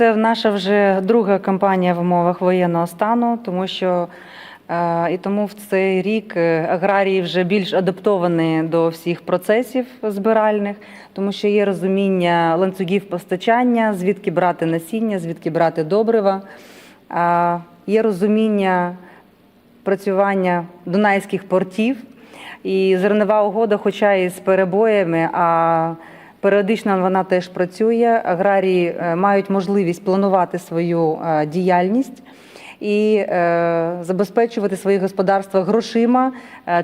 це наша вже друга кампанія в умовах воєнного стану, тому що е, і тому в цей рік е, аграрії вже більш адаптовані до всіх процесів збиральних, тому що є розуміння ланцюгів постачання, звідки брати насіння, звідки брати добрива. Є розуміння працювання дунайських портів. І зернова угода, хоча і з перебоями, а періодично вона теж працює. Аграрії е, мають можливість планувати свою е, діяльність і е, забезпечувати свої господарства грошима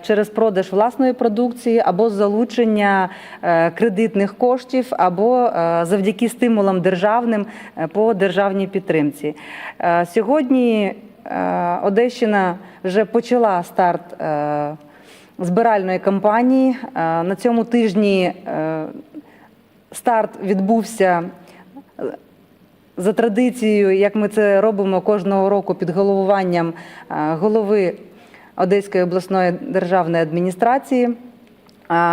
через продаж власної продукції або залучення кредитних коштів, або завдяки стимулам державним по державній підтримці. Сьогодні Одещина вже почала старт. збиральної кампанії. На цьому тижні старт відбувся е, за традицією, як ми це робимо кожного року під головуванням е, голови Одеської обласної державної адміністрації.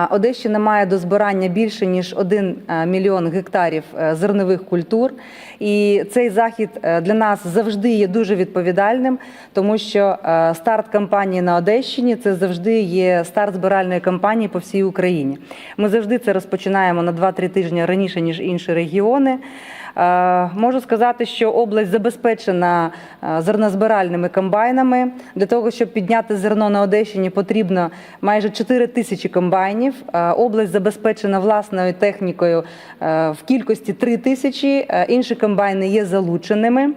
Одещина має до збирання більше ніж 1 мільйон гектарів е, зернових культур, і цей захід е, для нас завжди є дуже відповідальним, тому що е, старт кампанії на Одещині це завжди є старт збиральної кампанії по всій Україні. Ми завжди це розпочинаємо на 2-3 тижні раніше ніж інші регіони. Е, Можу сказати, що область забезпечена е, зернозбиральними комбайнами. Для того, щоб підняти зерно на Одещині, потрібно майже 4 тисячі комбайнів. Е, Область забезпечена власною технікою е, в кількості 3 тисячі. Е, Інші комбайни є залученими.